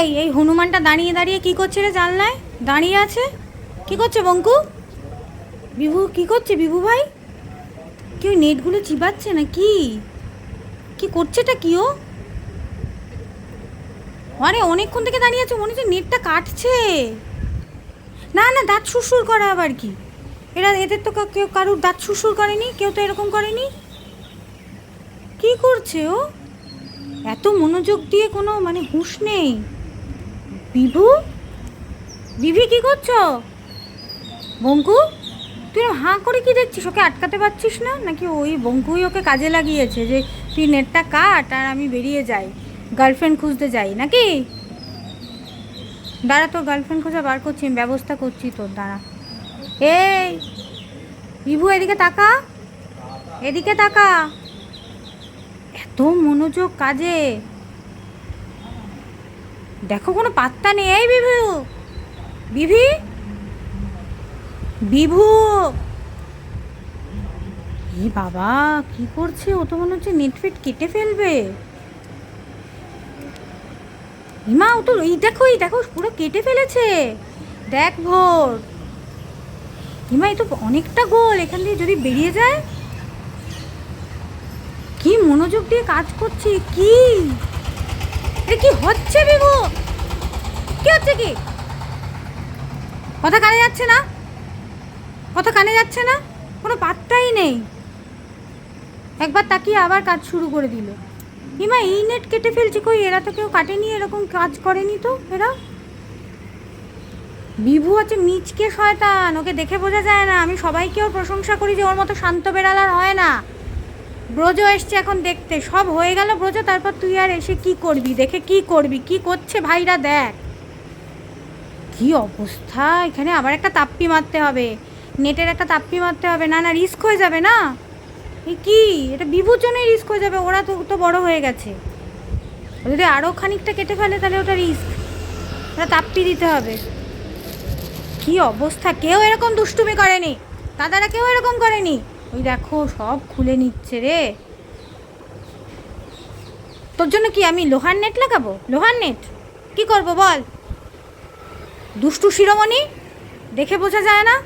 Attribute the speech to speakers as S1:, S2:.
S1: এই এই হনুমানটা দাঁড়িয়ে দাঁড়িয়ে কি করছে রে জানলায়? দাঁড়িয়ে আছে? কি করছে বঙ্কু? বিভু, কি করছে বিভু ভাই? কি ওই নেটগুলো চিবাচ্ছে না কি? কি করছেটা কি ও? আরে, অনেকক্ষণ থেকে দাঁড়িয়ে আছে, মনে হচ্ছে নেটটা কাটছে। না না, দাঁত সুরসুর করে আবার কি? এরা, এদের তো কেউ কারুর দাঁত সুরসুর করেনি, কেউ তো এরকম করেনি। কি করছে ও? এত মনোযোগ দিয়ে কোনো মানে হুঁশ নেই। বিভু? বিভি, কি করছ? বঙ্কু, তুই হাঁ করে কি দেখছিস? ওকে আটকাতে পারছিস না? নাকি ওই বঙ্কুই ওকে কাজে লাগিয়েছে যে তুই নেটটা কাট আর আমি বেরিয়ে যাই, গার্লফ্রেন্ড খুঁজতে যাই, নাকি? দাঁড়া, তোর গার্লফ্রেন্ড খোঁজা বার করছি, আমি ব্যবস্থা করছি তোর, দাঁড়া। এই, বিভু, এদিকে তাকা। এদিকে তাকা। এত মনোযোগ কাজে। দেখো কোনো পাত্তা নেই, এই বিভু। বিভি? বিভু? এ বাবা, কি করছে? ও তো মনে হচ্ছে নেট ফেট কেটে ফেলবে। হিমা ও তো, এই দেখো এই দেখো, পুরো কেটে ফেলেছে। দেখ ভোর। হিমা এই তো অনেকটা গোল, এখান দিয়ে যদি বেরিয়ে যায়। কি মনোযোগ দিয়ে কাজ করছে, কি? এটা কি হচ্ছে বিভু? কি হচ্ছে কি? কথা কানে যাচ্ছে না? কথা কানে যাচ্ছে না? কোনো পাত্তাই নেই। একবার তাকিয়ে আবার কাজ শুরু করে দিল। হিমা এই নেট কেটে ফেলছি কই? এরা তো কেউ কাটেনি, এরকম কাজ করেনি তো এরা? বিভু আছে মিচকে শয়তান, ওকে দেখে বোঝা যায় না। আমি সবাইকে ওর প্রশংসা করি যে ওর মতো শান্ত বেড়ালার হয় না। ব্রজ এসছে এখন দেখতে। সব হয়ে গেল ব্রজ, তারপর তুই আর এসে কি করবি? দেখে কি করবি? কি করছে ভাইরা দেখ। কি অবস্থা? এখানে আবার একটা তাপ্পি মারতে হবে। নেটের একটা তাপ্পি মারতে হবে। না না, রিস্ক হয়ে যাবে না? কি? এটা বিভুর জন্যই রিস্ক হয়ে যাবে। ওরা তো তো বড় হয়ে গেছে। যদি আরও খানিকটা কেটে ফেলে, তাহলে ওটা রিস্ক। ওটা তাপ্পি দিতে হবে। কি অবস্থা? কেউ এরকম দুষ্টুমি করেনি। দাদারা কেউ এরকম করেনি। ওই দেখো, সব খুলে নিচ্ছে রে। তোর জন্য কি আমি লোহার নেট লাগাবো? লোহার নেট কি করব বল? দুষ্টু শিরোমণি? দেখে বোঝা যায় না?